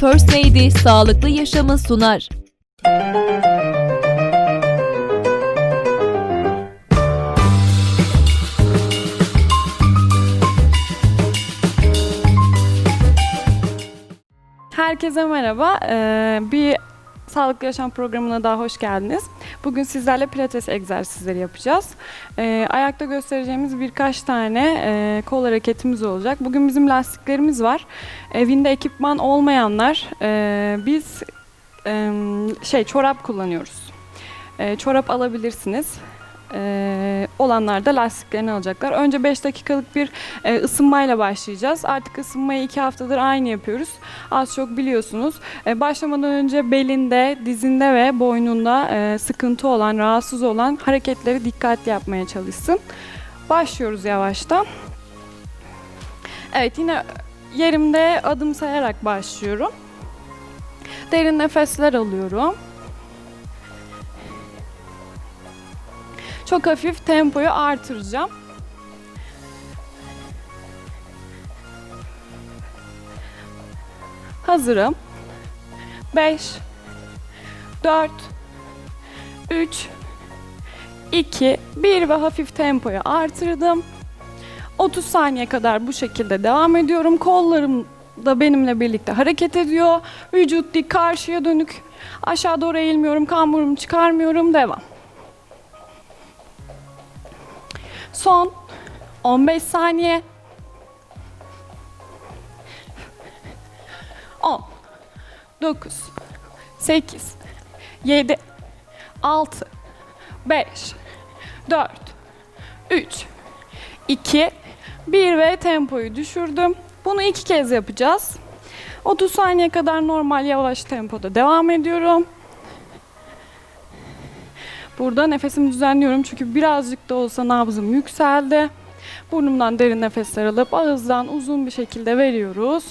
First Lady sağlıklı yaşamı sunar. Herkese merhaba. Ee, bir Sağlıklı Yaşam programına daha hoş geldiniz. Bugün sizlerle pilates egzersizleri yapacağız. Ee, ayakta göstereceğimiz birkaç tane e, kol hareketimiz olacak. Bugün bizim lastiklerimiz var. Evinde ekipman olmayanlar e, biz e, şey çorap kullanıyoruz. E, çorap alabilirsiniz. E, olanlar da lastiklerini alacaklar. Önce 5 dakikalık bir e, ısınmayla başlayacağız. Artık ısınmayı 2 haftadır aynı yapıyoruz. Az çok biliyorsunuz. E, başlamadan önce belinde, dizinde ve boynunda e, sıkıntı olan, rahatsız olan hareketleri dikkatli yapmaya çalışsın. Başlıyoruz yavaştan. Evet yine yerimde adım sayarak başlıyorum. Derin nefesler alıyorum. Çok hafif tempoyu artıracağım. Hazırım. 5 4 3 2 1 ve hafif tempoyu artırdım. 30 saniye kadar bu şekilde devam ediyorum. Kollarım da benimle birlikte hareket ediyor. Vücut dik karşıya dönük. Aşağı doğru eğilmiyorum, kamburumu çıkarmıyorum. Devam. Son 15 saniye. 10 9 8 7 6 5 4 3 2 1 ve tempoyu düşürdüm. Bunu iki kez yapacağız. 30 saniye kadar normal yavaş tempoda devam ediyorum. Burada nefesimi düzenliyorum çünkü birazcık da olsa nabzım yükseldi. Burnumdan derin nefesler alıp ağızdan uzun bir şekilde veriyoruz.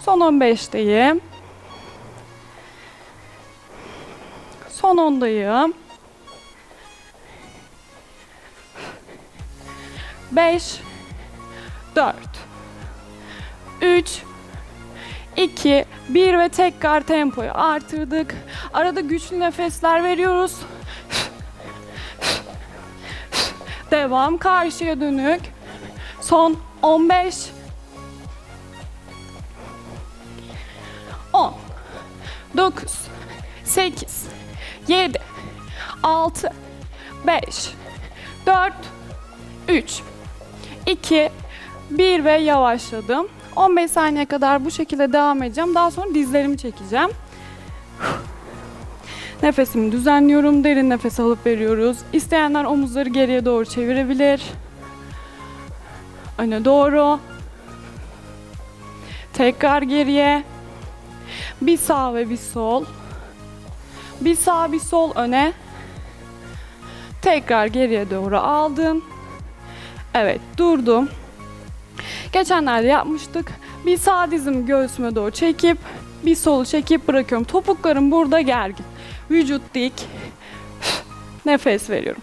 Son 15'teyim. Son 10'dayım. 5 4 3 2 1 ve tekrar tempoyu artırdık. Arada güçlü nefesler veriyoruz. Devam karşıya dönük. Son 15 10 9 8 7 6 5 4 3 2 1 ve yavaşladım. 15 saniye kadar bu şekilde devam edeceğim. Daha sonra dizlerimi çekeceğim. Nefesimi düzenliyorum. Derin nefes alıp veriyoruz. İsteyenler omuzları geriye doğru çevirebilir. Öne doğru. Tekrar geriye. Bir sağ ve bir sol. Bir sağ bir sol öne. Tekrar geriye doğru aldım. Evet durdum. Geçenlerde yapmıştık. Bir sağ dizimi göğsüme doğru çekip bir solu çekip bırakıyorum. Topuklarım burada gergin. Vücut dik. Nefes veriyorum.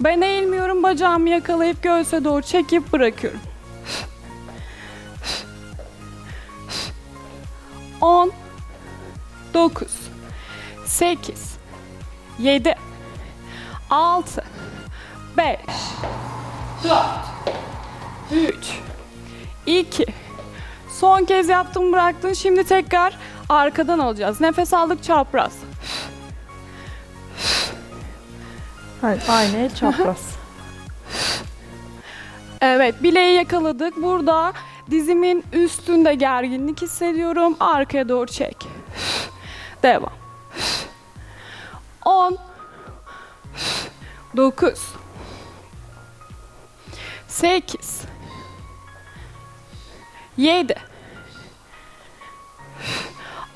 Ben eğilmiyorum. Bacağımı yakalayıp göğse doğru çekip bırakıyorum. 10 9 8 7 6 5 4 3 2 Son kez yaptım bıraktın. Şimdi tekrar arkadan alacağız. Nefes aldık çapraz. Hayır, aynı çapraz. Evet bileği yakaladık. Burada dizimin üstünde gerginlik hissediyorum. Arkaya doğru çek. Devam. 10 9 8 7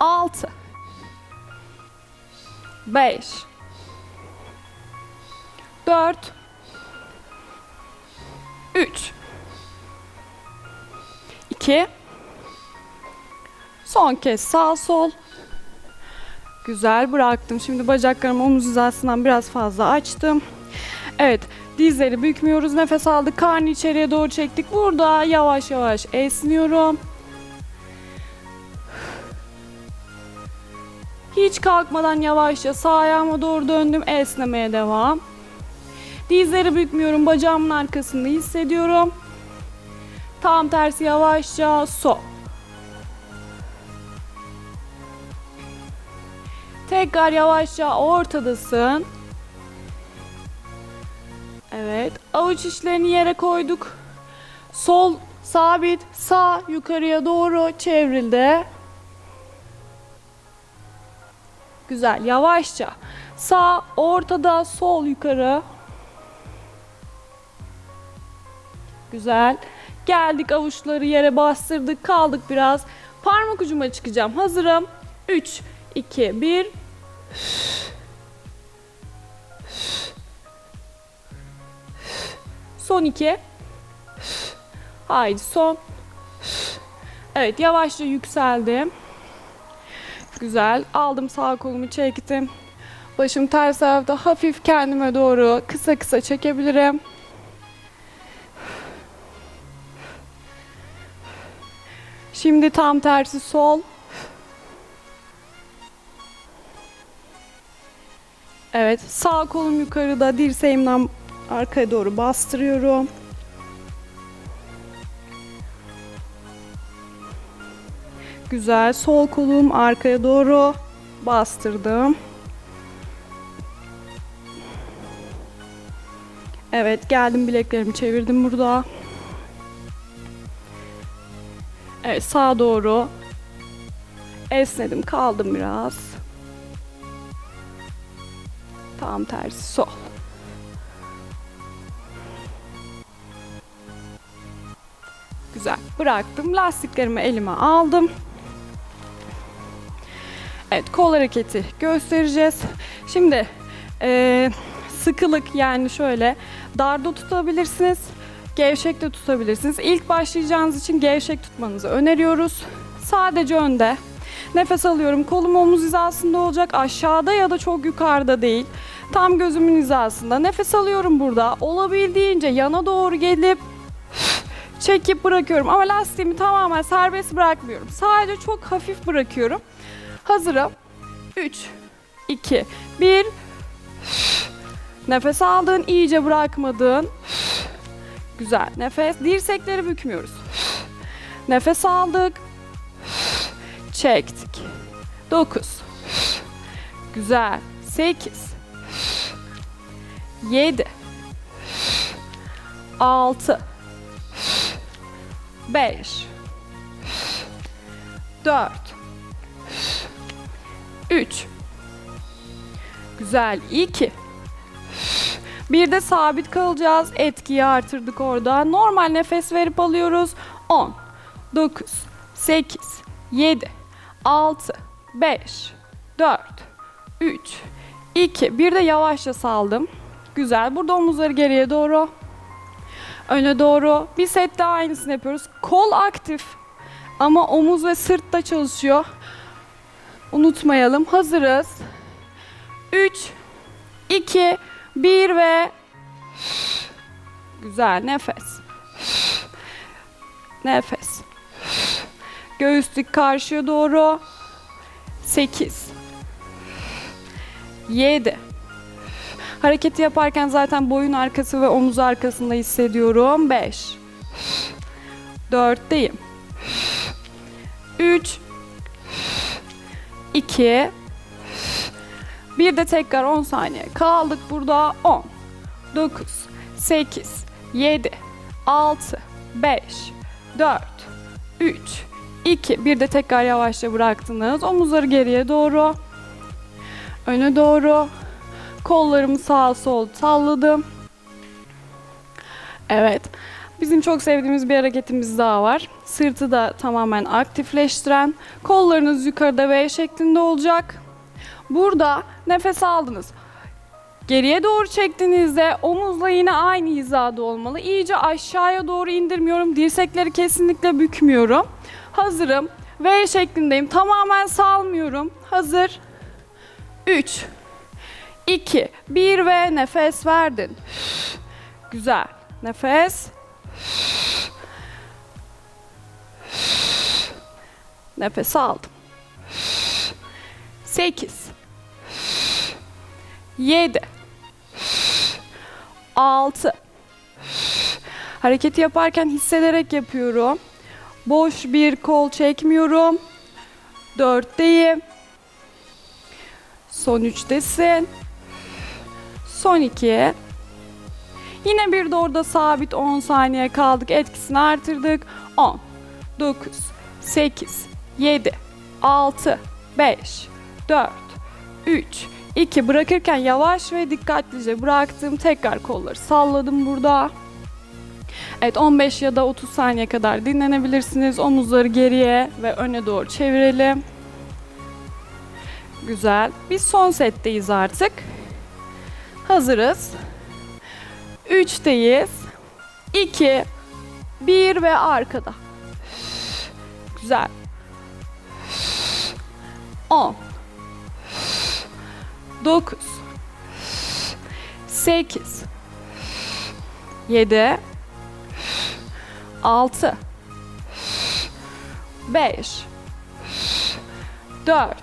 6 5 4 3 2 Son kez sağ sol. Güzel bıraktım. Şimdi bacaklarımı omuz hizasından biraz fazla açtım. Evet, Dizleri bükmüyoruz. Nefes aldık. Karnı içeriye doğru çektik. Burada yavaş yavaş esniyorum. Hiç kalkmadan yavaşça sağ ayağıma doğru döndüm. Esnemeye devam. Dizleri bükmüyorum. Bacağımın arkasında hissediyorum. Tam tersi yavaşça sol. Tekrar yavaşça ortadasın. Evet. Avuç içlerini yere koyduk. Sol sabit, sağ yukarıya doğru çevrildi. Güzel. Yavaşça. Sağ ortada, sol yukarı. Güzel. Geldik avuçları yere bastırdık. Kaldık biraz. Parmak ucuma çıkacağım. Hazırım. 3, 2, 1. Son 2. Haydi son. Evet yavaşça yükseldim. Güzel. Aldım sağ kolumu çektim. Başım ters tarafta hafif kendime doğru kısa kısa çekebilirim. Şimdi tam tersi sol. Evet, sağ kolum yukarıda, dirseğimden arkaya doğru bastırıyorum. Güzel, sol kolum arkaya doğru bastırdım. Evet, geldim bileklerimi çevirdim burada. Evet, sağa doğru esnedim, kaldım biraz. Tam tersi sol. Güzel. Bıraktım. Lastiklerimi elime aldım. Evet, kol hareketi göstereceğiz. Şimdi eee, sıkılık yani şöyle darda tutabilirsiniz, gevşek de tutabilirsiniz. İlk başlayacağınız için gevşek tutmanızı öneriyoruz. Sadece önde. Nefes alıyorum. Kolum omuz hizasında olacak. Aşağıda ya da çok yukarıda değil. Tam gözümün hizasında. Nefes alıyorum burada. Olabildiğince yana doğru gelip çekip bırakıyorum. Ama lastiğimi tamamen serbest bırakmıyorum. Sadece çok hafif bırakıyorum. Hazırım. 3, 2, 1. Nefes aldın, iyice bırakmadın. Güzel. Nefes. Dirsekleri bükmüyoruz. Nefes aldık. Çektik. 9. Güzel. 8. 7. 6. 5. 4. 3. Güzel. 2. Bir de sabit kalacağız. Etkiyi artırdık orada. Normal nefes verip alıyoruz. 10, 9, 8, 7, 6, 5, 4, 3, 2. Bir de yavaşça saldım. Güzel. Burada omuzları geriye doğru. Öne doğru. Bir set daha aynısını yapıyoruz. Kol aktif. Ama omuz ve sırt da çalışıyor. Unutmayalım. Hazırız. 3, 2, 1 ve güzel nefes. Nefes. Göğüslük karşıya doğru. 8 7 Hareketi yaparken zaten boyun arkası ve omuz arkasında hissediyorum. 5 4'teyim. 3 2 bir de tekrar 10 saniye kaldık burada. 10, 9, 8, 7, 6, 5, 4, 3, 2. Bir de tekrar yavaşça bıraktınız. Omuzları geriye doğru. Öne doğru. Kollarımı sağa sol salladım. Evet. Bizim çok sevdiğimiz bir hareketimiz daha var. Sırtı da tamamen aktifleştiren. Kollarınız yukarıda V şeklinde olacak. Burada nefes aldınız. Geriye doğru çektiğinizde omuzla yine aynı hizada olmalı. İyice aşağıya doğru indirmiyorum. Dirsekleri kesinlikle bükmüyorum. Hazırım. V şeklindeyim. Tamamen salmıyorum. Hazır. 3 2 1 ve nefes verdin. Güzel. Nefes. Nefes aldım. 8 7 6 Hareketi yaparken hissederek yapıyorum. Boş bir kol çekmiyorum. Dörtteyim. Son üçtesin. Son iki. Yine bir de orada sabit 10 saniye kaldık. Etkisini artırdık. 10, 9, 8, 7, 6, 5, 4, 3, 2. Bırakırken yavaş ve dikkatlice bıraktım. Tekrar kolları salladım burada. Evet 15 ya da 30 saniye kadar dinlenebilirsiniz. Omuzları geriye ve öne doğru çevirelim. Güzel. Biz son setteyiz artık. Hazırız. 3'teyiz. 2 1 ve arkada. Güzel. 10 9 8 7 6 5 4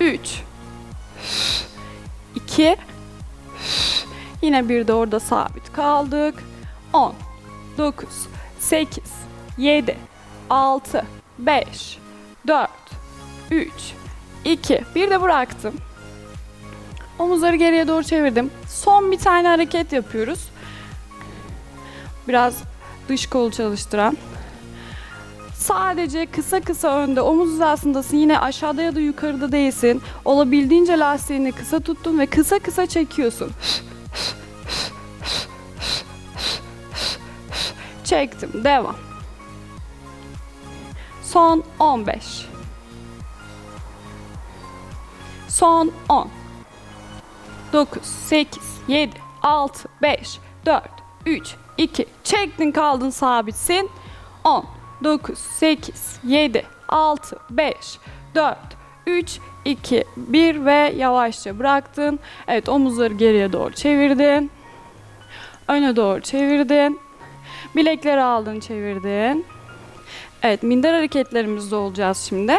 3 2 Yine bir de orada sabit kaldık. 10 9 8 7 6 5 4 3 2 Bir de bıraktım. Omuzları geriye doğru çevirdim. Son bir tane hareket yapıyoruz. Biraz dış kolu çalıştıran. Sadece kısa kısa önde omuz hizasındasın. Yine aşağıda ya da yukarıda değilsin. Olabildiğince lastiğini kısa tuttun ve kısa kısa çekiyorsun. Çektim. Devam. Son 15. Son 10. 9, 8, 7, 6, 5, 4, 3, 2. Çektin kaldın sabitsin. 10, 9, 8, 7, 6, 5, 4, 3, 2, 1 ve yavaşça bıraktın. Evet omuzları geriye doğru çevirdin. Öne doğru çevirdin. Bilekleri aldın çevirdin. Evet minder hareketlerimizde olacağız şimdi.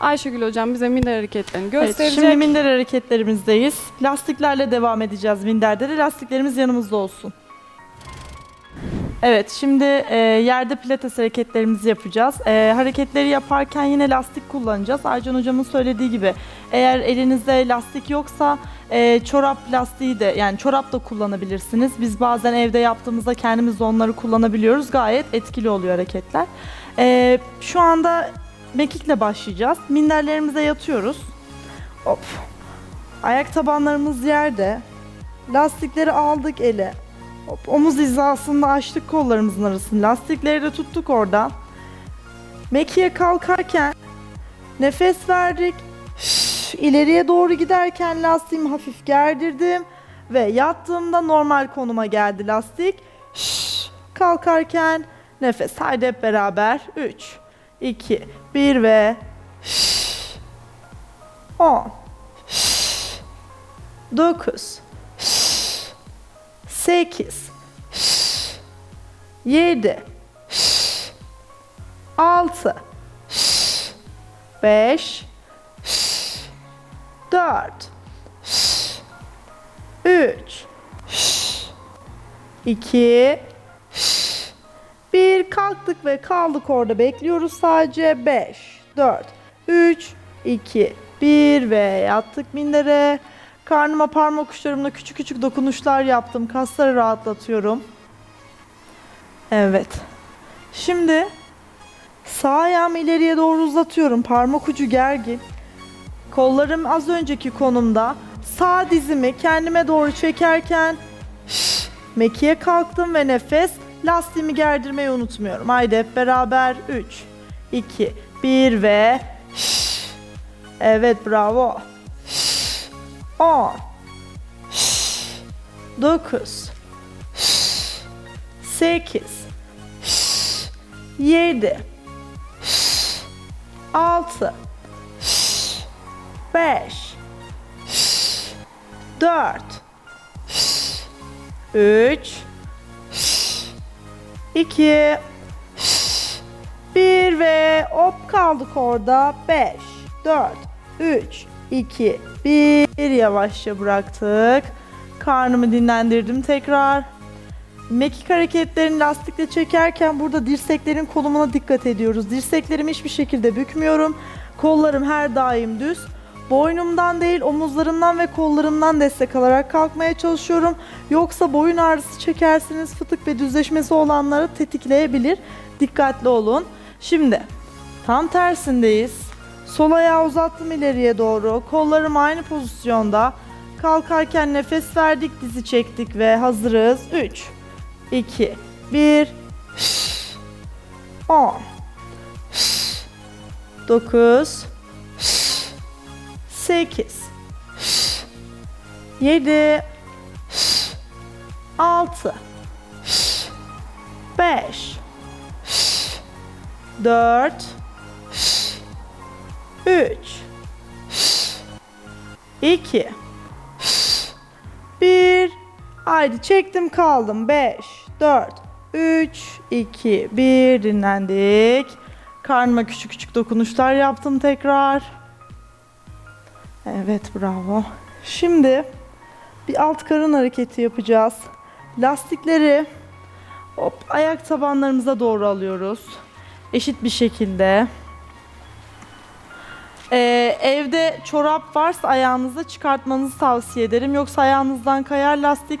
Ayşegül hocam bize minder hareketlerini Evet, gösterecek. şimdi minder hareketlerimizdeyiz. Lastiklerle devam edeceğiz minderde de. Lastiklerimiz yanımızda olsun. Evet, şimdi e, yerde pilates hareketlerimizi yapacağız. E, hareketleri yaparken yine lastik kullanacağız. Aycan hocamın söylediği gibi eğer elinizde lastik yoksa e, çorap lastiği de yani çorap da kullanabilirsiniz. Biz bazen evde yaptığımızda kendimiz onları kullanabiliyoruz. Gayet etkili oluyor hareketler. E, şu anda mekikle başlayacağız. Minderlerimize yatıyoruz. Hop. Ayak tabanlarımız yerde. Lastikleri aldık ele. Hop. Omuz hizasında açtık kollarımızın arasını. Lastikleri de tuttuk oradan. Mekiğe kalkarken nefes verdik. Şş, ileriye doğru giderken lastiğimi hafif gerdirdim. Ve yattığımda normal konuma geldi lastik. Şş, kalkarken nefes. Haydi hep beraber. 3, 2, 1 ve 10 9 8 7 6 5 4 3 2 bir kalktık ve kaldık orada. Bekliyoruz sadece. 5 4 3 2 1 ve yattık mindere. Karnıma parmak uçlarımla küçük küçük dokunuşlar yaptım. Kasları rahatlatıyorum. Evet. Şimdi sağ ayağımı ileriye doğru uzatıyorum. Parmak ucu gergin. Kollarım az önceki konumda. Sağ dizimi kendime doğru çekerken şş, mekiğe kalktım ve nefes lastiğimi gerdirmeyi unutmuyorum. Haydi hep beraber 3, 2, 1 ve şş. Evet bravo. 10 9 8 7 6 5 4 3 2 1 ve hop kaldık orada. 5 4 3 2 1 yavaşça bıraktık. Karnımı dinlendirdim tekrar. Mekik hareketlerini lastikle çekerken burada dirseklerin konumuna dikkat ediyoruz. Dirseklerimi hiçbir şekilde bükmüyorum. Kollarım her daim düz. Boynumdan değil omuzlarımdan ve kollarımdan destek alarak kalkmaya çalışıyorum. Yoksa boyun ağrısı çekersiniz fıtık ve düzleşmesi olanları tetikleyebilir. Dikkatli olun. Şimdi tam tersindeyiz. Sol ayağı uzattım ileriye doğru. Kollarım aynı pozisyonda. Kalkarken nefes verdik, dizi çektik ve hazırız. 3 2 1 10 9 8 7 6 5 4 3 2 1 Haydi çektim kaldım. 5 4 3 2 1 dinlendik. Karnıma küçük küçük dokunuşlar yaptım tekrar. Evet bravo. Şimdi bir alt karın hareketi yapacağız. Lastikleri hop ayak tabanlarımıza doğru alıyoruz. Eşit bir şekilde. Ee, evde çorap varsa ayağınızda çıkartmanızı tavsiye ederim. Yoksa ayağınızdan kayar lastik.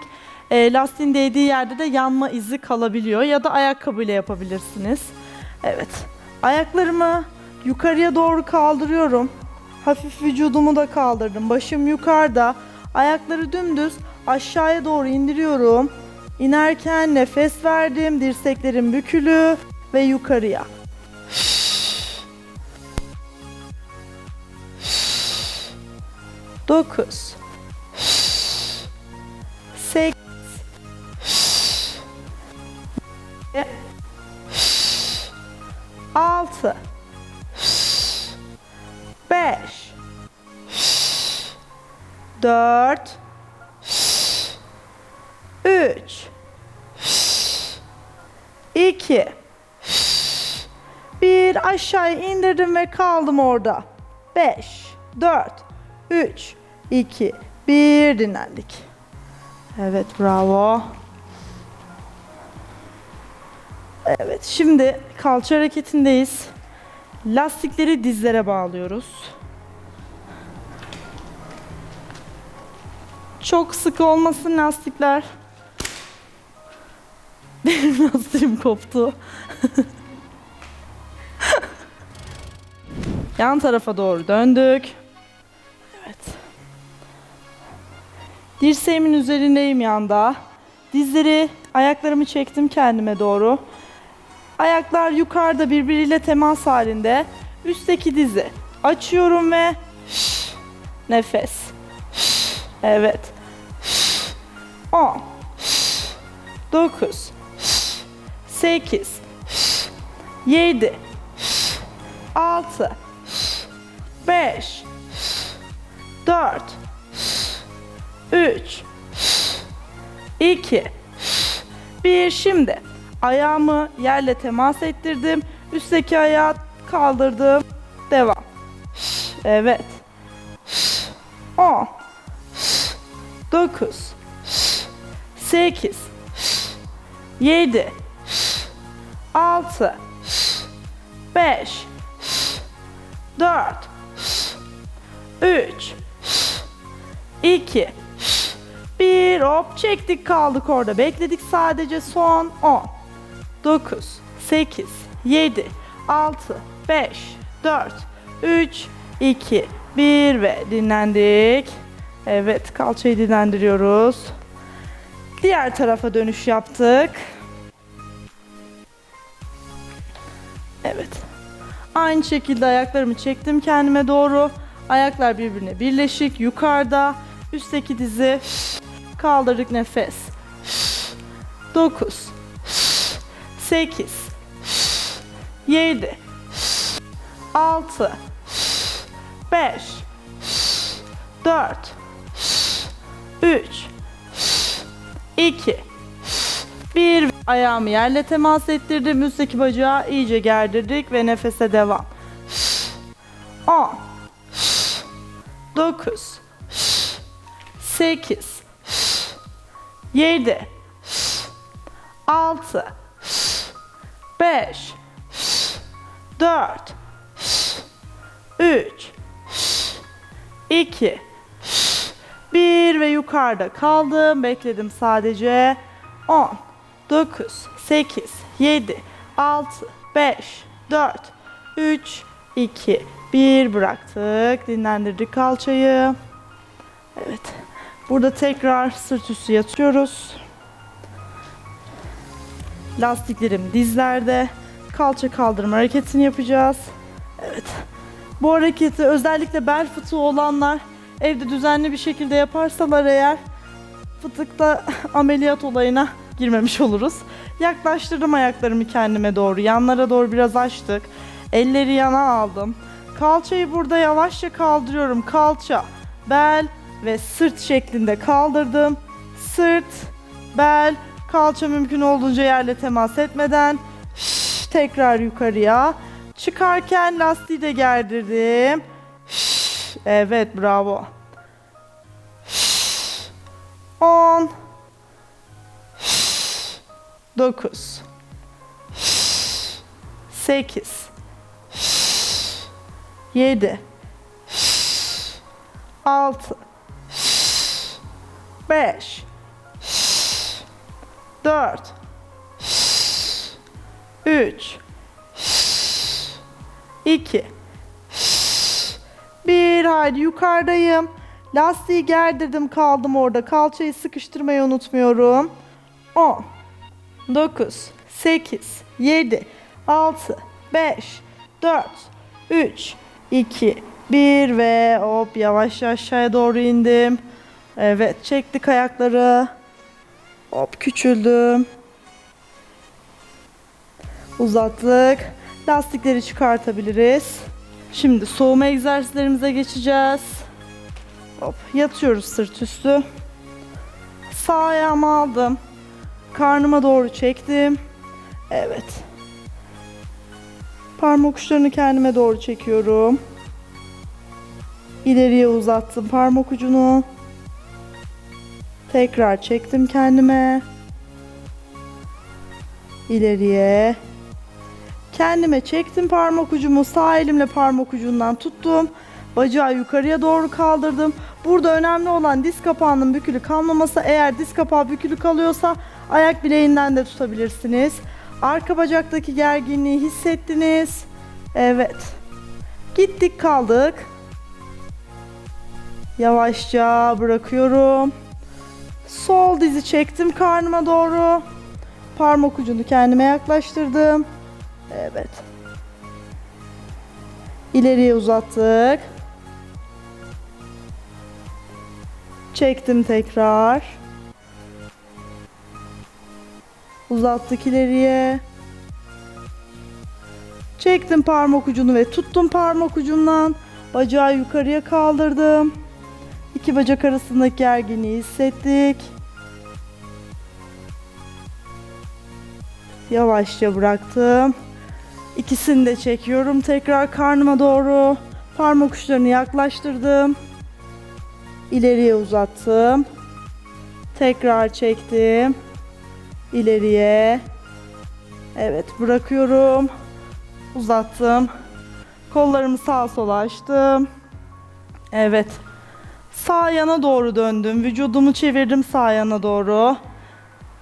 E, lastiğin değdiği yerde de yanma izi kalabiliyor. Ya da ayakkabıyla yapabilirsiniz. Evet. Ayaklarımı yukarıya doğru kaldırıyorum. Hafif vücudumu da kaldırdım. Başım yukarıda. Ayakları dümdüz aşağıya doğru indiriyorum. İnerken nefes verdim. Dirseklerim bükülü ve yukarıya. Dokuz. Sekiz. Altı. Beş. Dört. Üç. İki. Bir aşağı indirdim ve kaldım orada. Beş. Dört. Üç. İki, Bir dinlendik. Evet bravo. Evet şimdi kalça hareketindeyiz. Lastikleri dizlere bağlıyoruz. Çok sık olmasın lastikler. Benim lastiğim koptu. Yan tarafa doğru döndük. Dirseğimin üzerindeyim yanda. Dizleri, ayaklarımı çektim kendime doğru. Ayaklar yukarıda birbiriyle temas halinde. Üstteki dizi açıyorum ve nefes. Evet. 10 9 8 7 6 5 4 3 2 1 şimdi ayağımı yerle temas ettirdim. Üstteki ayağı kaldırdım. Devam. Evet. 10 9 8 7 6 5 4 3 2 1 hop çektik kaldık orada. Bekledik sadece son 10 9 8 7 6 5 4 3 2 1 ve dinlendik. Evet kalçayı dinlendiriyoruz. Diğer tarafa dönüş yaptık. Evet. Aynı şekilde ayaklarımı çektim kendime doğru. Ayaklar birbirine birleşik. Yukarıda. Üstteki dizi. Kaldırdık nefes. 9 8 7 6 5 4 3 2, 1. Ayağımı yerle temas ettirdim. Üstteki bacağı iyice gerdirdik ve nefese devam. 10, 9, 8, 7, 6, 5, 4, 3, 2, 1 ve yukarıda kaldım. Bekledim sadece. 10, 9, 8, 7, 6, 5, 4, 3, 2, 1 bıraktık. Dinlendirdik kalçayı. Evet. Burada tekrar sırt üstü yatıyoruz. Lastiklerim dizlerde. Kalça kaldırma hareketini yapacağız. Evet. Bu hareketi özellikle bel fıtığı olanlar evde düzenli bir şekilde yaparsalar eğer fıtıkta ameliyat olayına girmemiş oluruz. Yaklaştırdım ayaklarımı kendime doğru. Yanlara doğru biraz açtık. Elleri yana aldım. Kalçayı burada yavaşça kaldırıyorum. Kalça, bel ve sırt şeklinde kaldırdım. Sırt, bel, kalça mümkün olduğunca yerle temas etmeden Şş, tekrar yukarıya. Çıkarken lastiği de gerdirdim. Şş, Evet bravo. Şş, 10 Şş, 9 Şş, 8 Şş, 7 Şş, 6 Şş, 5 Şş, 4 Şş, 3 Şş, 2 Şş, 1 haydi yukarıdayım. Lastiği gerdirdim kaldım orada. Kalçayı sıkıştırmayı unutmuyorum. 10 9 8 7 6 5 4 3 2 1 ve hop yavaş aşağıya doğru indim. Evet çektik ayakları. Hop küçüldüm. Uzattık. Lastikleri çıkartabiliriz. Şimdi soğuma egzersizlerimize geçeceğiz. Hop yatıyoruz sırt üstü. Sağ ayağımı aldım. Karnıma doğru çektim. Evet. Parmak uçlarını kendime doğru çekiyorum. İleriye uzattım parmak ucunu. Tekrar çektim kendime. İleriye. Kendime çektim parmak ucumu. Sağ elimle parmak ucundan tuttum. Bacağı yukarıya doğru kaldırdım. Burada önemli olan diz kapağının bükülü kalmaması. Eğer diz kapağı bükülü kalıyorsa ayak bileğinden de tutabilirsiniz. Arka bacaktaki gerginliği hissettiniz. Evet. Gittik kaldık. Yavaşça bırakıyorum. Sol dizi çektim karnıma doğru. Parmak ucunu kendime yaklaştırdım. Evet. İleriye uzattık. Çektim tekrar. Uzattık ileriye. Çektim parmak ucunu ve tuttum parmak ucundan. Bacağı yukarıya kaldırdım. İki bacak arasındaki gerginliği hissettik. Yavaşça bıraktım. İkisini de çekiyorum tekrar karnıma doğru. Parmak uçlarını yaklaştırdım. İleriye uzattım. Tekrar çektim. İleriye. Evet bırakıyorum. Uzattım. Kollarımı sağa sola açtım. Evet. Sağ yana doğru döndüm. Vücudumu çevirdim sağ yana doğru.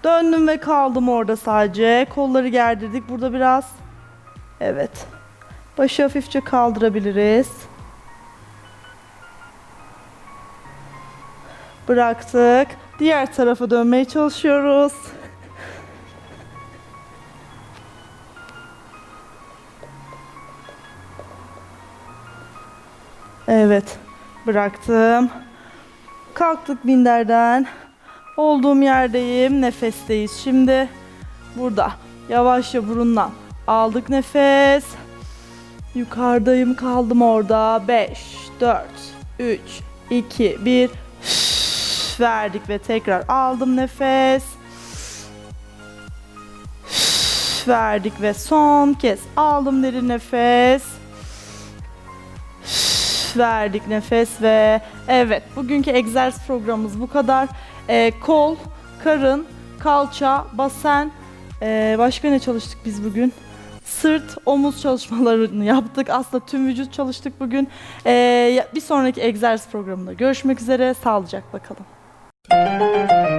Döndüm ve kaldım orada sadece. Kolları gerdirdik burada biraz. Evet. Başı hafifçe kaldırabiliriz. Bıraktık. Diğer tarafa dönmeye çalışıyoruz. Evet. Bıraktım. Kalktık binderden. Olduğum yerdeyim. Nefesteyiz şimdi. Burada. Yavaşça burundan aldık nefes. Yukarıdayım kaldım orada. 5, 4, 3, 2, 1. verdik ve tekrar aldım nefes. verdik ve son kez aldım derin nefes. Verdik nefes ve evet bugünkü egzersiz programımız bu kadar. Ee, kol, karın, kalça, basen, ee, başka ne çalıştık biz bugün? Sırt, omuz çalışmalarını yaptık. Aslında tüm vücut çalıştık bugün. Ee, bir sonraki egzersiz programında görüşmek üzere. Sağlıcakla kalın.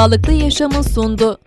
Sağlıklı yaşamı sundu.